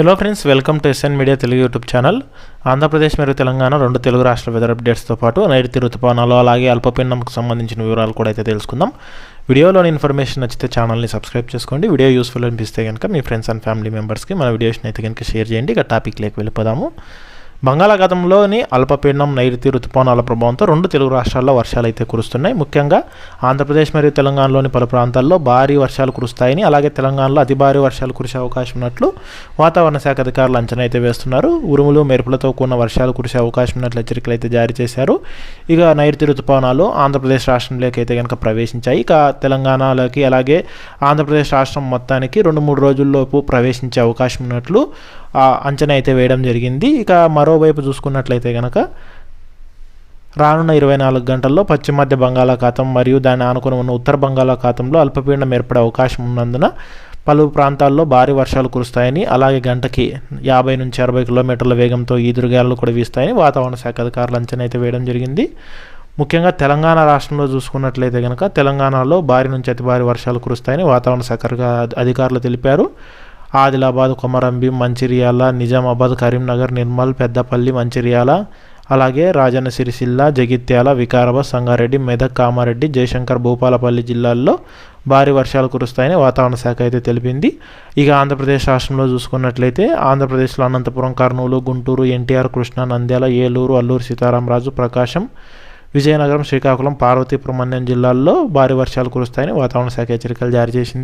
Hello friends welcome to SN media Telugu YouTube channel Andhra Pradesh మరియు తెలంగాణ రెండు తెలుగు రాష్ట్ర weather అప్డేట్స్తో పాటు నైరుతి ఋతుపవనాలు అలాగే అల్పపీడనంకు సంబంధించిన వివరాలు కూడా అయితే తెలుసుకుందాం. వీడియోలోని ఇన్ఫర్మేషన్ నచ్చితే ఛానల్ని సబ్స్క్రైబ్ చేసుకోండి. వీడియో యూస్ఫుల్ అనిపిస్తే కనుక మీ ఫ్రెండ్స్ అండ్ ఫ్యామిలీ మెంబర్స్కి మన వీడియోస్ని అయితే కనుక షేర్ చేయండి. ఇక టాపిక్ లేక వెళ్ళిపోదాము. బంగాళాఖాతంలోని అల్పపీడనం నైరుతి రుతుపవనాల ప్రభావంతో రెండు తెలుగు రాష్ట్రాల్లో వర్షాలు అయితే కురుస్తున్నాయి. ముఖ్యంగా ఆంధ్రప్రదేశ్ మరియు తెలంగాణలోని పలు ప్రాంతాల్లో భారీ వర్షాలు కురుస్తాయని అలాగే తెలంగాణలో అతి భారీ వర్షాలు కురిసే అవకాశం ఉన్నట్లు వాతావరణ శాఖ అధికారులు అంచనా అయితే వేస్తున్నారు. ఉరుములు మెరుపులతో కూడిన వర్షాలు కురిసే అవకాశం ఉన్నట్లు హెచ్చరికలు అయితే జారీ చేశారు. ఇక నైరుతి రుతుపవనాలు ఆంధ్రప్రదేశ్ రాష్ట్రంలోకి అయితే కనుక ప్రవేశించాయి. ఇక తెలంగాణలోకి అలాగే ఆంధ్రప్రదేశ్ రాష్ట్రం మొత్తానికి రెండు మూడు రోజుల్లోపు ప్రవేశించే అవకాశం ఉన్నట్లు అంచనా అయితే వేయడం జరిగింది. ఇక మరోవైపు చూసుకున్నట్లయితే కనుక రానున్న ఇరవై నాలుగు గంటల్లో పశ్చిమ మధ్య బంగాళాఖాతం మరియు దాని ఆనుకుని ఉన్న ఉత్తర బంగాళాఖాతంలో అల్పపీడనం ఏర్పడే అవకాశం ఉన్నందున పలు ప్రాంతాల్లో భారీ వర్షాలు కురుస్తాయని అలాగే గంటకి యాభై నుంచి అరవై కిలోమీటర్ల వేగంతో ఈదురుగాలు కూడా వీస్తాయని వాతావరణ శాఖ అధికారులు అంచనా అయితే వేయడం జరిగింది. ముఖ్యంగా తెలంగాణ రాష్ట్రంలో చూసుకున్నట్లయితే కనుక తెలంగాణలో భారీ నుంచి అతి భారీ వర్షాలు కురుస్తాయని వాతావరణ శాఖ అధికారులు తెలిపారు. ఆదిలాబాద్ కొమరంభీం మంచిర్యాల నిజామాబాద్ కరీంనగర్ నిర్మల్ పెద్దపల్లి మంచిర్యాల అలాగే రాజన్న సిరిసిల్ల జగిత్యాల వికారాబాద్ సంగారెడ్డి మెదక్ కామారెడ్డి జయశంకర్ భూపాలపల్లి జిల్లాల్లో భారీ వర్షాలు కురుస్తాయని వాతావరణ శాఖ అయితే తెలిపింది. ఇక ఆంధ్రప్రదేశ్ రాష్ట్రంలో చూసుకున్నట్లయితే ఆంధ్రప్రదేశ్లో అనంతపురం కర్నూలు గుంటూరు ఎన్టీఆర్ కృష్ణా నంద్యాల ఏలూరు అల్లూరు సీతారామరాజు ప్రకాశం విజయనగరం శ్రీకాకుళం పార్వతీపురం అన్యం జిల్లాల్లో భారీ వర్షాలు కురుస్తాయని వాతావరణ శాఖ హెచ్చరికలు జారీ చేసింది.